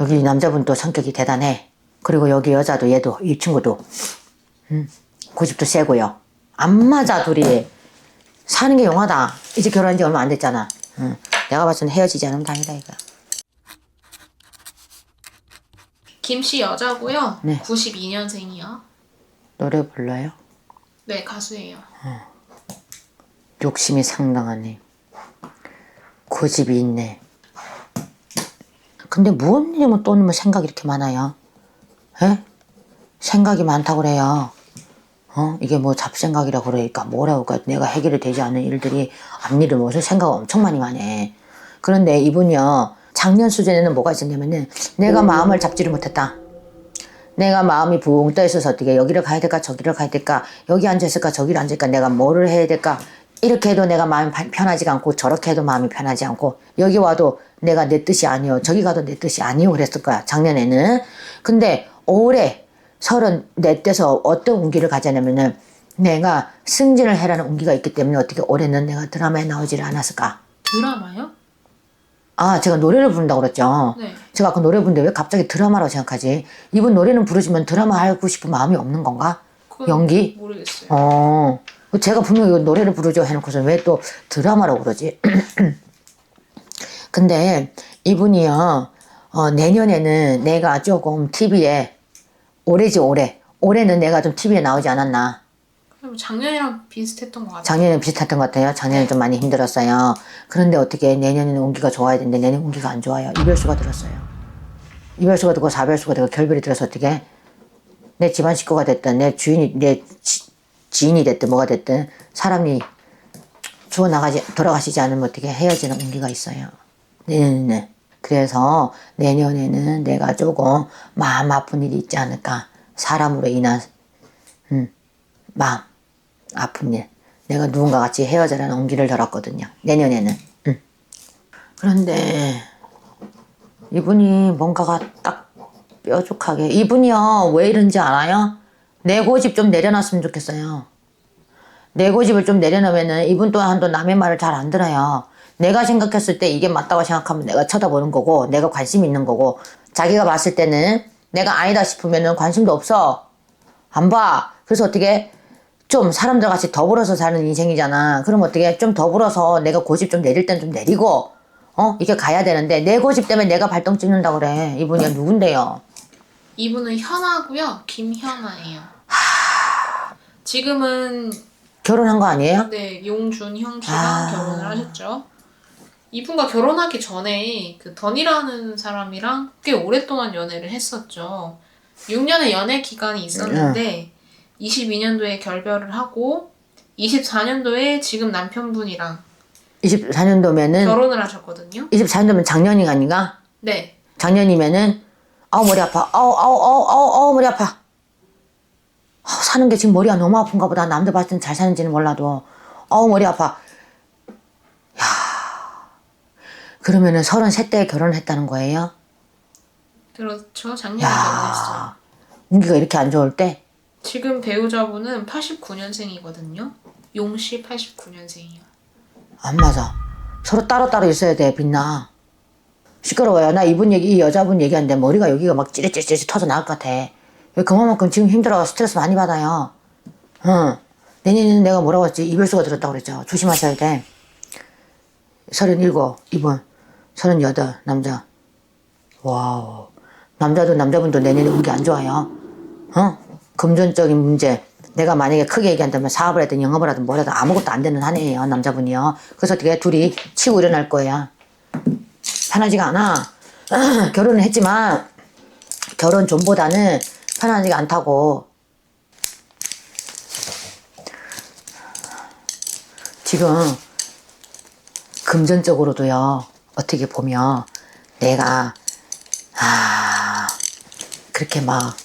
여기 이 남자분도 성격이 대단해. 그리고 여기 여자도 얘도 이 친구도 음, 고집도 세고요. 안 맞아 둘이 사는 게 용하다. 이제 결혼한 지 얼마 안 됐잖아. 응. 내가 봤을 땐 헤어지지 않으면 다행이다 이거. 김씨 여자고요. 네. 92년생이요. 노래 불러요? 네, 가수예요. 욕심이 상당하네. 고집이 있네. 근데 뭔 일이면 또는 뭐 생각이 이렇게 많아요? 에? 생각이 많다고 그래요. 어? 이게 뭐 잡생각이라 그러니까 뭐라고 그러니까 내가 해결이 되지 않는 일들이 앞일을 무슨 생각 엄청 많이 많이 그런데 이분이요. 작년 수준에는 뭐가 있었냐면은 내가 마음을 잡지를 못했다. 내가 마음이 붕 떠 있어서 어떻게 여기를 가야 될까 저기를 가야 될까 여기 앉아 있을까 저기를 앉을까 내가 뭐를 해야 될까 이렇게 해도 내가 마음이 파- 편하지가 않고 저렇게 해도 마음이 편하지 않고 여기 와도 내가 내 뜻이 아니요 저기 가도 내 뜻이 아니요 그랬을 거야 작년에는 근데 올해 서른 내 때서 어떤 운기를 가지냐면은 내가 승진을 해라는 운기가 있기 때문에 어떻게 올해는 내가 드라마에 나오지를 않았을까 드라마요? 아 제가 노래를 부른다고 그랬죠 네. 제가 아까 노래 부르는데 왜 갑자기 드라마라고 생각하지 이분 노래는 부르지만 드라마 하고 싶은 마음이 없는 건가 연기? 모르겠어요. 어, 제가 분명히 이거 노래를 부르죠 해놓고서 왜 또 드라마라고 그러지? 근데 이분이요, 어, 내년에는 내가 조금 TV에, 올해지 올해. 올해는 내가 좀 TV에 나오지 않았나. 그럼 작년이랑 비슷했던 것 같아요. 작년에 비슷했던 것 같아요. 작년에 좀 많이 힘들었어요. 그런데 어떻게 내년에는 운기가 좋아야 되는데 내년 운기가 안 좋아요. 이별수가 들었어요. 이별수가 들고 사별수가 되고 결별이 들어서 어떻게 내 집안 식구가 됐든 내 주인이 내 지, 지인이 됐든 뭐가 됐든 사람이 죽어 나가지 돌아가시지 않으면 어떻게 헤어지는 운기가 있어요. 네네네. 그래서 내년에는 내가 조금 마음 아픈 일이 있지 않을까. 사람으로 인한 음, 마음 아픈 일. 내가 누군가 같이 헤어져라는 온기를 들었거든요. 내년에는. 응. 그런데 이분이 뭔가가 딱 뾰족하게 이분이요 왜 이런지 알아요? 내 고집 좀 내려놨으면 좋겠어요. 내 고집을 좀 내려놓으면은 이분 또한 또 남의 말을 잘 안 들어요. 내가 생각했을 때 이게 맞다고 생각하면 내가 쳐다보는 거고 내가 관심 있는 거고 자기가 봤을 때는 내가 아니다 싶으면은 관심도 없어. 안 봐. 그래서 어떻게 좀 사람들 같이 더불어서 사는 인생이잖아. 그럼 어떻게 좀 더불어서 내가 고집 좀 내릴 땐 좀 내리고 어 이게 가야 되는데 내 고집 때문에 내가 발동 찍는다 그래. 이분이 누군데요? 이분은 현아고요. 김현아예요. 지금은 결혼한 거 아니에요? 네 용준 형 씨랑 아. 결혼을 하셨죠. 이분과 결혼하기 전에 그 던이라는 사람이랑 꽤 오랫동안 연애를 했었죠. 6년의 연애 기간이 있었는데 22년도에 결별을 하고 24년도에 지금 남편분이랑 24년도면은 결혼을 하셨거든요. 24년도면 작년이 아닌가? 네. 작년이면은 아우 머리 아파. 아우 아우 아우 아우 아우 머리 아파. 아우, 사는 게 지금 머리가 너무 아픈가 보다. 남들 봤을 땐 잘 사는지는 몰라도 아우 머리 아파. 야. 그러면은 33대 결혼했다는 거예요? 그렇죠. 작년에 결혼했어요. 야. 운기가 이렇게 안 좋을 때 지금 배우자분은 89년생이거든요. 용씨 89년생이요. 안 맞아. 서로 따로따로 있어야 돼, 빛나. 시끄러워요. 나 이분 얘기, 이 여자분 얘기하는데 머리가 여기가 막 찌릿찌릿 터져 나올 것 같아. 왜 그만큼 지금 힘들어 스트레스 많이 받아요. 응. 내년에는 내가 뭐라고 했지? 이별수가 들었다고 그랬죠. 조심하셔야 돼. 서른일곱, 이분. 서른여덟, 남자. 와우. 남자도 남자분도 내년에 운기 안 좋아요. 어? 금전적인 문제. 내가 만약에 크게 얘기한다면 사업을 하든 영업을 하든 뭘 하든 아무것도 안 되는 한 해예요, 남자분이요. 그래서 어떻게 둘이 치고 일어날 거야. 편하지가 않아. 결혼을 했지만, 결혼 전보다는 편하지가 않다고. 지금, 금전적으로도요, 어떻게 보면, 내가, 아, 그렇게 막,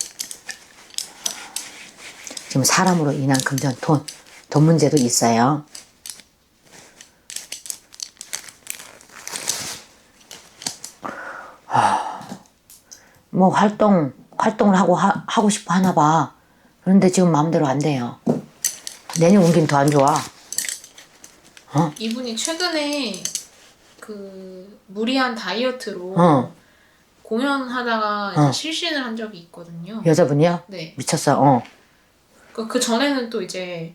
지금 사람으로 인한 금전, 돈, 돈 문제도 있어요. 뭐 활동 활동을 하고 하, 하고 싶어 하나 봐. 그런데 지금 마음대로 안 돼요. 내년 운기는 더안 좋아. 이분이 최근에 그 무리한 다이어트로 어. 공연하다가 이제 어. 실신을 한 적이 있거든요. 여자분이요? 네. 미쳤어. 어. 그, 그 전에는 또 이제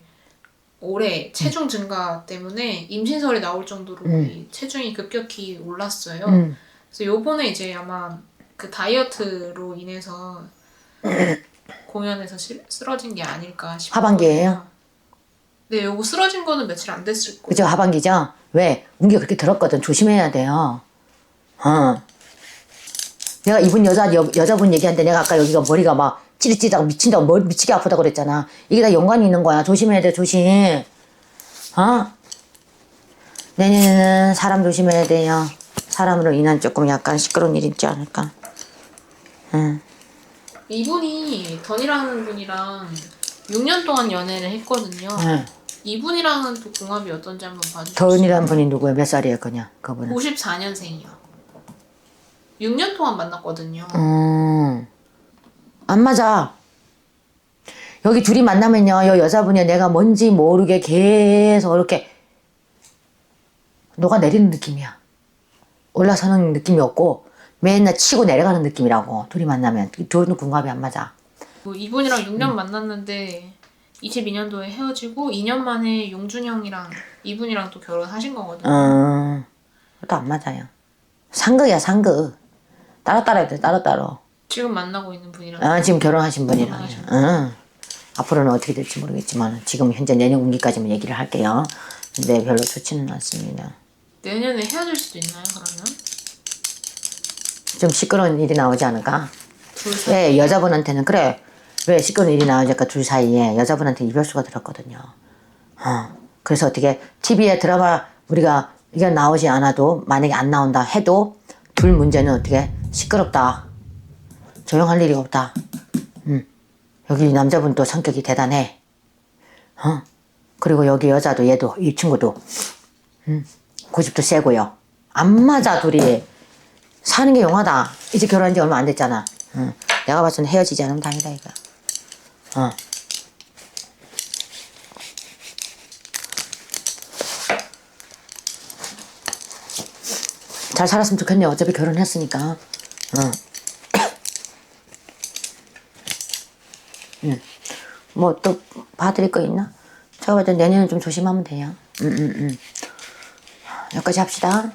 올해 체중 증가 때문에 임신설이 나올 정도로 음. 이 체중이 급격히 올랐어요. 음. 그래서 요번에 이제 아마 그 다이어트로 인해서 공연에서 실- 쓰러진 게 아닐까 싶어요. 하반기예요? 네, 요거 쓰러진 거는 며칠 안 됐을 거예요. 그죠? 하반기죠? 왜? 운기가 그렇게 들었거든. 조심해야 돼요. 어. 내가 이분 여자, 여, 여자분 얘기하는데 내가 아까 여기가 머리가 막 찌릿찌릿하고 미친다고 머리 미치게 아프다고 그랬잖아. 이게 다 연관이 있는 거야. 조심해야 돼, 조심. 어? 내년에는 사람 조심해야 돼요. 사람으로 인한 조금 약간 시끄러운 일이 있지 않을까. 응. 이분이 던이라는 분이랑 6년 동안 연애를 했거든요. 응. 이분이랑은 또 궁합이 어떤지 한번 봐주세요. 더은이라는 분이 누구야? 몇 살이에요, 그냥? 그분은. 54년생이요. 6년 동안 만났거든요. 음, 안 맞아. 여기 둘이 만나면요, 여 여자분이 내가 뭔지 모르게 계속 이렇게 녹아내리는 느낌이야. 올라서는 느낌이 없고, 맨날 치고 내려가는 느낌이라고, 둘이 만나면. 둘은 궁합이 안 맞아. 뭐 이분이랑 6년 음. 만났는데 22년도에 헤어지고 2년 만에 용준 형이랑 이분이랑 또 결혼하신 거거든요. 음, 그것도 안 맞아요. 상극이야, 상극. 따로따로 해야 돼, 따로따로. 지금 만나고 있는 분이랑 아, 지금 결혼하신 분이랑. 응. 앞으로는 어떻게 될지 모르겠지만, 지금 현재 내년 운기까지만 얘기를 할게요. 근데 별로 좋지는 않습니다. 내년에 헤어질 수도 있나요? 그러면 좀 시끄러운 일이 나오지 않을까? 왜 여자분한테는 그래. 왜 시끄러운 일이 나오니까 둘 사이에 여자분한테 이별수가 들었거든요. 어. 그래서 어떻게 TV에 드라마 우리가 이게 나오지 않아도 만약에 안 나온다 해도 둘 문제는 어떻게 시끄럽다. 조용할 일이 없다. 음. 여기 남자분도 성격이 대단해. 어. 그리고 여기 여자도 얘도 이 친구도 음. 고집도 세고요. 안 맞아 둘이. 사는 게 용하다. 이제 결혼한 지 얼마 안 됐잖아. 응. 내가 봤을 땐 헤어지지 않으면 다행이다, 이거. 어. 잘 살았으면 좋겠네. 어차피 결혼했으니까. 응. 응. 뭐 또 봐드릴 거 있나? 제가 봤을 때 내년은 좀 조심하면 돼요. 응, 응, 응. 여기까지 합시다.